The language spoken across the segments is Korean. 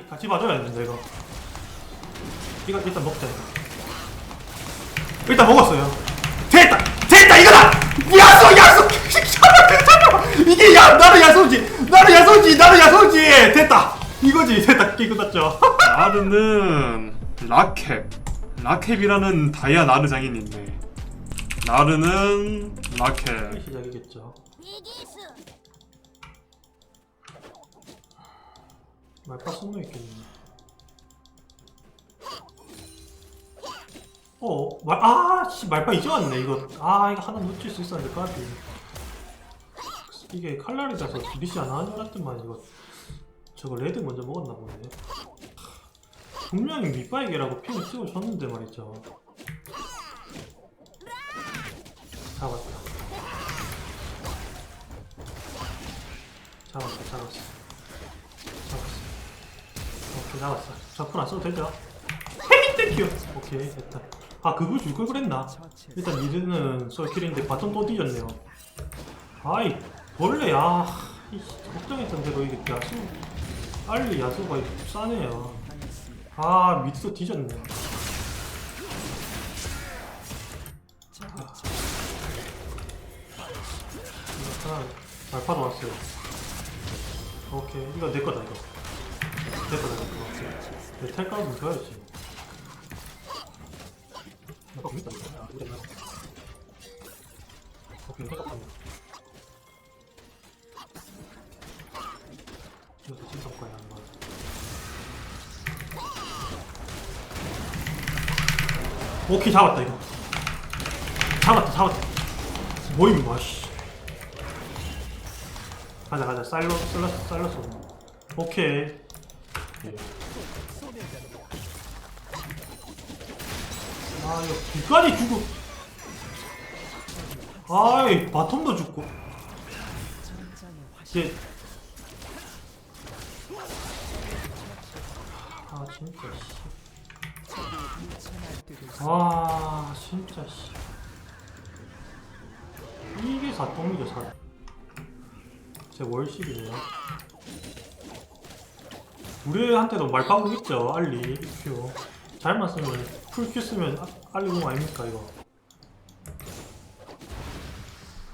아칼리 같이 봐줘야 되는데 이거 이거 일단 먹자 이거. 일단 먹었어요. 됐다! 됐다! 이거다! 야소 야소 잠깐만 잠깐만 이게 야 나는 야소지. 나는 야소지 나는 야소지. 됐다! 이거지. 됐다. 게임 끝났죠? 나르는 라캡. 라캡이라는 다이아 나르 장인인데. 나르는 라캡. 시작이겠죠 말파 숨어 있겠네 어, 말, 아, 씨, 말파 이제 왔네, 이거. 아, 이거 하나 놓칠 수 있었는데, 까비. 이게 칼날이라서 리시 안 하는 줄 알았더만, 이거. 저거 레드 먼저 먹었나 보네. 분명히 밑바이게라고 핑을 씌워줬는데 말이죠. 잡았다. 잡았어, 잡았어. 잡았어. 오케이, 잡았어. 저풀 안 써도 되죠? 헤이, 땡큐! 오케이, 됐다. 아, 그거 줄걸 그랬나? 일단 미드는 솔킬인데 바텀 또 뒤졌네요. 아이, 원래, 아, 이씨, 걱정했던 대로 이게 야수, 알리 야수가 싸네요. 아, 미드도 뒤졌네. 일단, 말파도 왔어요. 오케이, 이거 내 거다, 이거. 내. 내 탈까면 줘야지. 나 있다. 아, 이거? 오케이, 해석한다. 이것도 진성과야, 안. 오케이, 잡았다, 이거. 잡았다, 잡았다. 뭐임, 뭐, 씨. 가자, 가자. 쌀로, 쌀로, 쌀로 쏘. 오케이. 예. 아 이거 두까지 죽고 아이 바텀도 죽고. 이제. 아 진짜 씨아 진짜 씨. 이게 사통이죠 사. 제 월식이네요 우리한테도 말파고 있죠 알리. 큐 잘만 쓰면 풀큐 쓰면 아- 알리공 아닙니까 이거?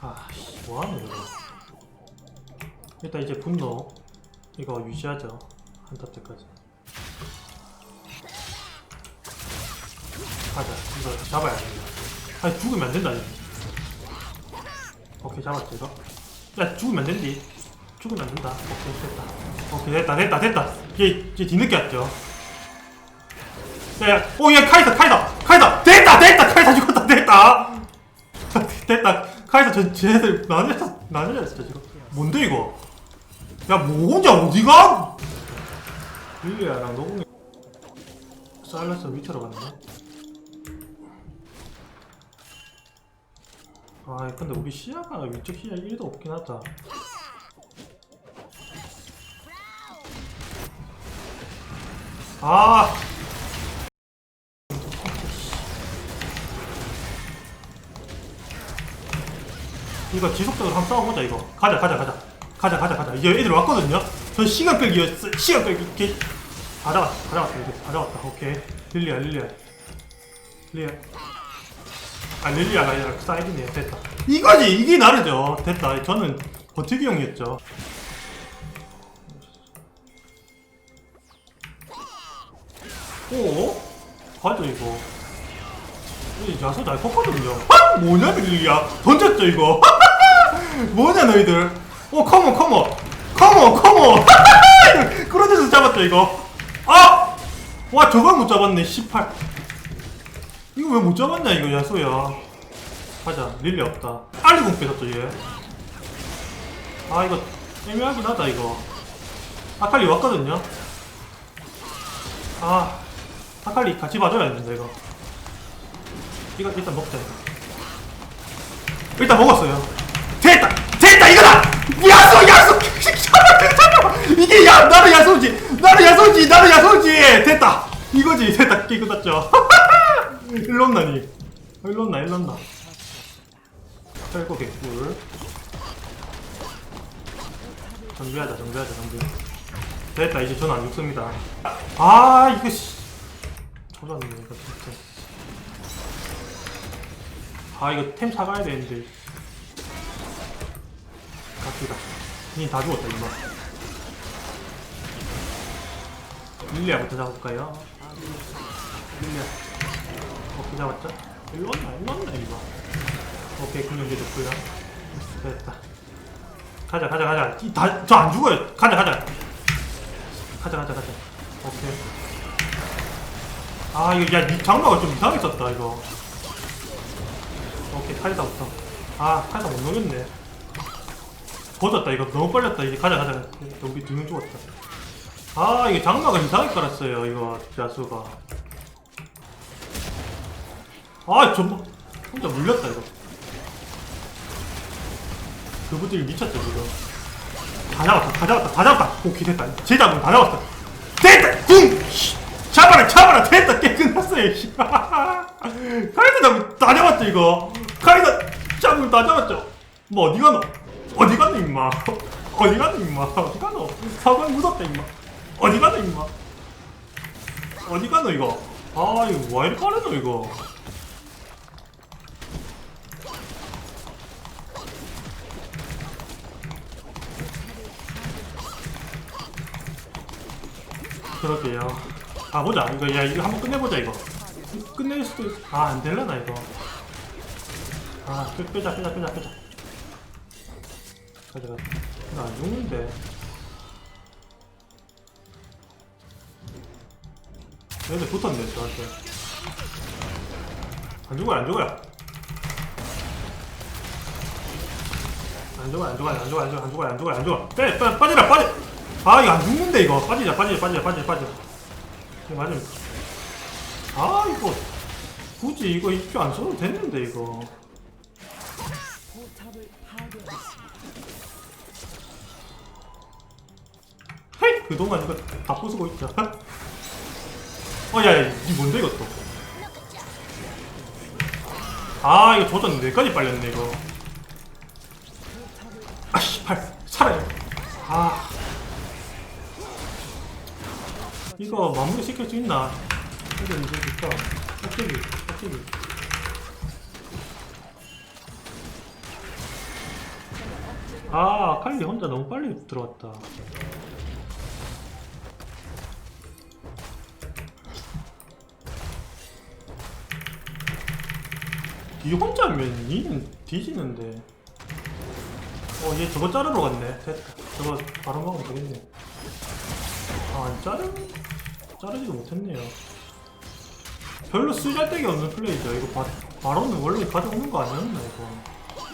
아씨 뭐하는 거야 일단 이제 분노. 이거 유지하죠 한타 때까지. 가자 이거 잡아야 된다. 아니 죽으면 안 된다 이거. 오케이 잡았죠 이거. 야 죽으면 안 된디 죽으면 안 된다. 오케이 됐다. 오케이 됐다 됐다 됐다. 얘, 얘 뒤늦게 왔죠. 야 야. 오 야 카이사 카이사 카이사. 됐다 됐다. 카이사 죽었다 됐다. 됐다. 카이사 저 쟤들 나뉘었어 나뉘었어 지금. 뭔데 이거? 야 뭐 혼자 어디가? 릴리아랑 노공이 사일러스 위치로 갔네. 아 근데 우리 시야가 위쪽 시야 1도 없긴 하다 아! 이거 지속적으로 한번 싸워보자 이거. 가자 가자 가자. 가자 가자 가자. 이제 애들 왔거든요? 전 시간 끌기였어 시간 끌기 잡았어 다 잡았어 이제. 다 잡았다 오케이. 릴리아 릴리아. 릴리아. 아 릴리아가 아니라 사이드네 됐다. 이거지! 이게 나르죠. 됐다. 저는 버티기용이었죠 오 가죠 이거. 이 야수 잘 컸거든요. 아, 뭐냐 릴리아? 던졌죠 이거. 뭐냐 너희들? 오 컴온 컴온. 컴온 컴온. 끌어내서 잡았죠 이거. 아! 와 저걸 못 잡았네 18 이거 왜 못 잡았냐 이거 야수야. 가자 릴리 없다. 알리공 뺏었죠 얘아 이거 애매하긴 하다 이거. 아칼리 왔거든요. 아 아칼리 같이 봐줘야 되는데 이거. 이거 일단 먹자 일단 먹었어요. 됐다! 됐다 이거다! 야소 야소 잠깐만 잠깐만! 이게 야 나는 야소지! 나는 야소지! 나는 야소지! 됐다! 이거지 됐다. 게임 끝났죠? 일렀나니. 일렀나 일렀나 철거 개꿀. 정비하자 정비하자 정비. 됐다 이제 전안 죽습니다. 아 이거 씨 조졌네 이거 진짜. 아 이거 템 사가야 되는데. 갑시다. 니다 죽었다 이거. 릴리아부터 잡을까요? 릴리아. 오케이 잡았죠? 일로 왔나? 일로 왔나 이거? 오케이 근육이 좋고요 됐다. 가자 가자 가자. 저안 죽어요. 가자 가자. 가자 가자 가자. 오케이 아 이거 야니 장마가 좀 이상하게 썼다 이거. 오케이 카이사부터 아 카이사 못 녹였네. 버졌다 이거. 너무 빨렸다. 이제 가자 가자. 여기 두명 죽었다. 아 이게 장마가 이상하게 깔았어요 이거 야수가. 아 전부 혼자 물렸다 이거. 그분들이 미쳤죠 지금. 다 잡았다 다 잡았다 다 잡았다. 오케이 됐다. 제 잡으면 다 잡았다. 잡아라 잡아라. 됐다. 게임 끝났어요 씨. 카이사 잡으면 다 잡았죠 이거? 카이사 잡으면 다 잡았죠? 뭐 어디 가노? 어디 가노 임마? 어디 가노 임마? 어디 가노? 사관 무섭다 임마. 어디 가노 임마? 어디 가노 이거? 아 이거 왜 이렇게 까르노 이거? 그러게요. 아 보자. 이거 야 이거 한번 끝내보자 이거. 끝낼 수도 있... 아안 될라나 이거. 아 빼, 빼자 빼자 빼자 빼자. 가자 가자. 나안 죽는데. 얘들 붙었네 저한테. 안 죽어요 안 죽어요. 안 죽어요 안 죽어요 안 죽어요 안 죽어요 안 죽어요 안 죽어요 안 죽어. 빼, 빼 빠지라 빠지. 아 이거 안 죽는데 이거 빠지자 빠지자 빠지자 빠지자 빠지자. 이거 맞으면 아 이거 굳이 이거 입주 안 써도 됐는데 이거. 헤이 그동안 이거 다 부수고 있자. 어 야야 이 뭔데 이것도. 아 이거 조전 뇌까지 빨렸네 이거. 아씨 팔 살아요. 아 이거 마무리 시킬 수 있나? 이거 이제 진짜 깍지기 깍지기. 아 칼리 혼자 너무 빨리 들어왔다. 이 혼자면 니는 뒤지는데. 어, 얘 저거 자르러 갔네. 됐다. 저거 바로 먹으면 되겠네. 아, 자르, 자르지도 못했네요. 별로 쓰잘데기 없는 플레이죠. 이거 바, 바로는 원래 가져오는 거 아니었나, 이거.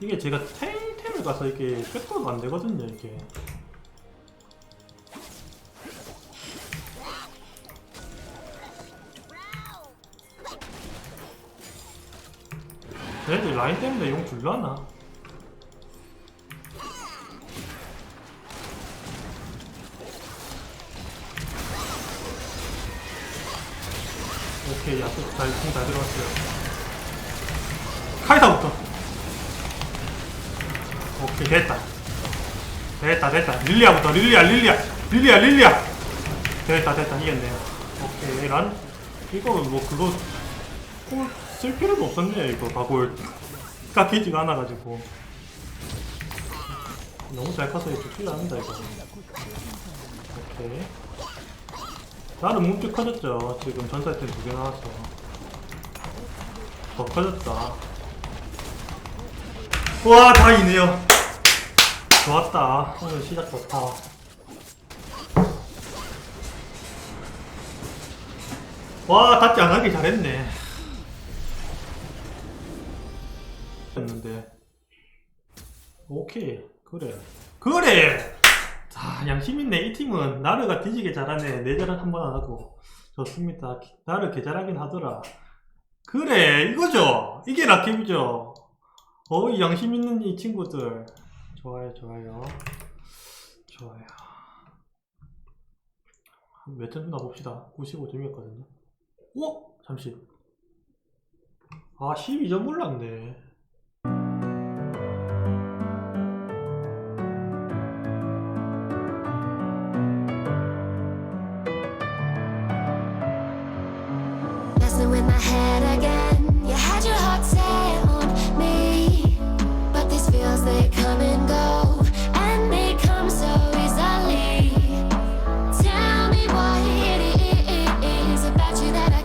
이게 제가 탱템을 가서 이게 백도가 안 되거든요, 이게. 얘들 라인 때문에 용 줄라나? 오케이 야수 잘잘 들어갔어요. 카이사부터. 오케이 됐다. 됐다 됐다. 릴리아부터 릴리아 릴리아. 릴리아 릴리아. 됐다 됐다. 이겼네요. 오케이 란 이거는 뭐 그거 콜쓸 필요도 없었네요 이거. 바볼 깎이지가 않아가지고. 너무 잘 커서 죽지가 않는다 이거. 오케이 나는 몸집 커졌죠. 지금 전살 때두개 나와서. 더 커졌다. 와, 다 이네요. 좋았다. 오늘 시작 좋다. 와, 닿지 안 하기 잘했네. 했는데. 오케이. 그래. 그래! 자, 양심 있네. 이 팀은 나르가 뒤지게 잘하네. 내자랑 한번 안 하고. 좋습니다. 나르 개잘하긴 하더라. 그래, 이거죠? 이게 라켓이죠? 어, 이 양심 있는 이 친구들. 좋아요, 좋아요. 좋아요. 몇점 주나 봅시다. 95점이었거든요. 어? 잠시. 아, 12점 몰랐네.